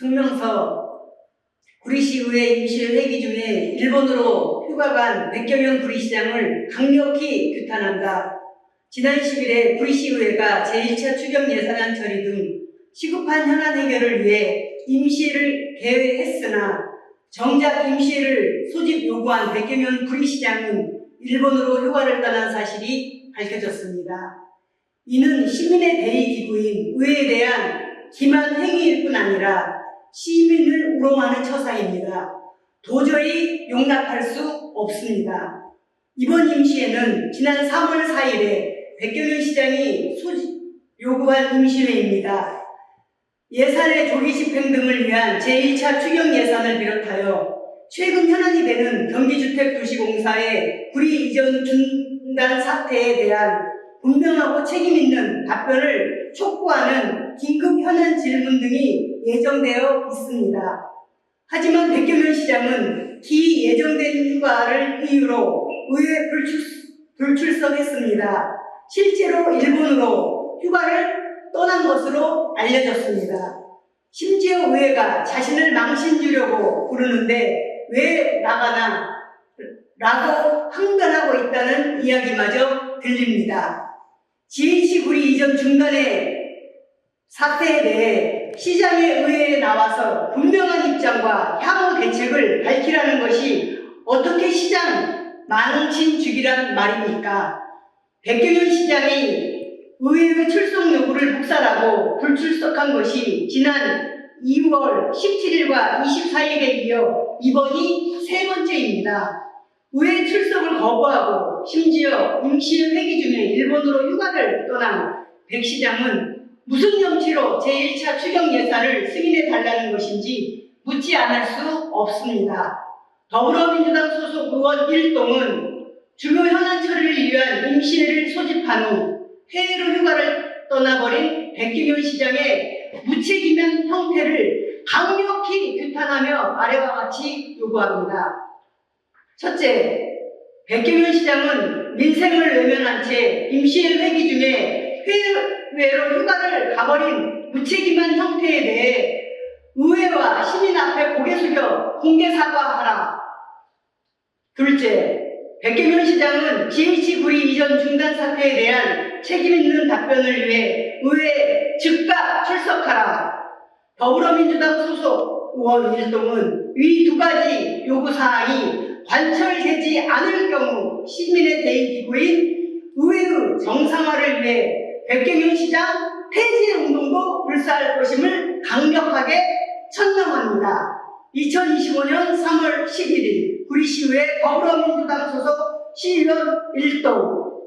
성명서 구리시의회 임시회기 중에 일본으로 휴가 간 백경현 구리시장을 강력히 규탄한다. 지난 10일에 구리시의회가 제1차 추경 예산안 처리 등 시급한 현안 해결을 위해 임시를 개회했으나 정작 임시를 소집 요구한 백경현 구리시장은 일본으로 휴가를 떠난 사실이 밝혀졌습니다. 이는 시민의 대의 기구인 의회에 대한 기만 행위일 뿐 아니라 시민을 우롱하는 처사입니다. 도저히 용납할 수 없습니다. 이번 임시회는 지난 3월 4일에 백경현 시장이 소집 요구한 임시회입니다. 예산의 조기 집행 등을 위한 제1차 추경 예산을 비롯하여 최근 현안이 되는 경기주택도시공사의 구리 이전 중단 사태에 대한 분명하고 책임있는 답변을 촉구하는 긴급 현안 질문 등이 예정되어 있습니다. 하지만 백경현 시장은 기 예정된 휴가를 이유로 의회 불출, 불출석했습니다. 실제로 일본으로 휴가를 떠난 것으로 알려졌습니다. 심지어 의회가 자신을 망신 주려고 부르는데 왜 나가나 라고 항변하고 있다는 이야기마저 들립니다. GH 구리 이전 중단의 사태에 대해 시장의 의회에 나와서 분명한 입장과 향후 대책을 밝히라는 것이 어떻게 시장 망신주기란 말입니까? 백경현 시장이 의회 출석 요구를 묵살하고 불출석한 것이 지난 2월 17일과 24일에 이어 이번이 세 번째입니다. 의회 출석을 거부하고 심지어 임시 회기 중에 일본으로 휴가를 떠난 백 시장은 무슨 염치로 제1차 추경 예산을 승인해 달라는 것인지 묻지 않을 수 없습니다. 더불어민주당 소속 의원 1동은 주요 현안 처리를 위한 임시회를 소집한 후 해외로 휴가를 떠나버린 백경현 시장의 무책임한 형태를 강력히 규탄하며 아래와 같이 요구합니다. 첫째, 백경현 시장은 민생을 외면한 채 임시회 회기 중에 해외로 휴가를 가버린 무책임한 형태에 대해 의회와 시민 앞에 고개 숙여 공개 사과하라. 둘째, 백경현 시장은 GH 구리 이전 중단 사태에 대한 책임 있는 답변을 위해 의회에 즉각 출석하라. 더불어민주당 소속 의원 일동은 위 두 가지 요구 사항이 관철되지 않을 경우 시민의 대의 기구인 의회의 정상화를 위해 백경현 시장 폐지 운동도 불사할 것임을 강력하게 천명합니다. 2025년 3월 11일 구리시의회 더불어민주당 소속 시의원 1동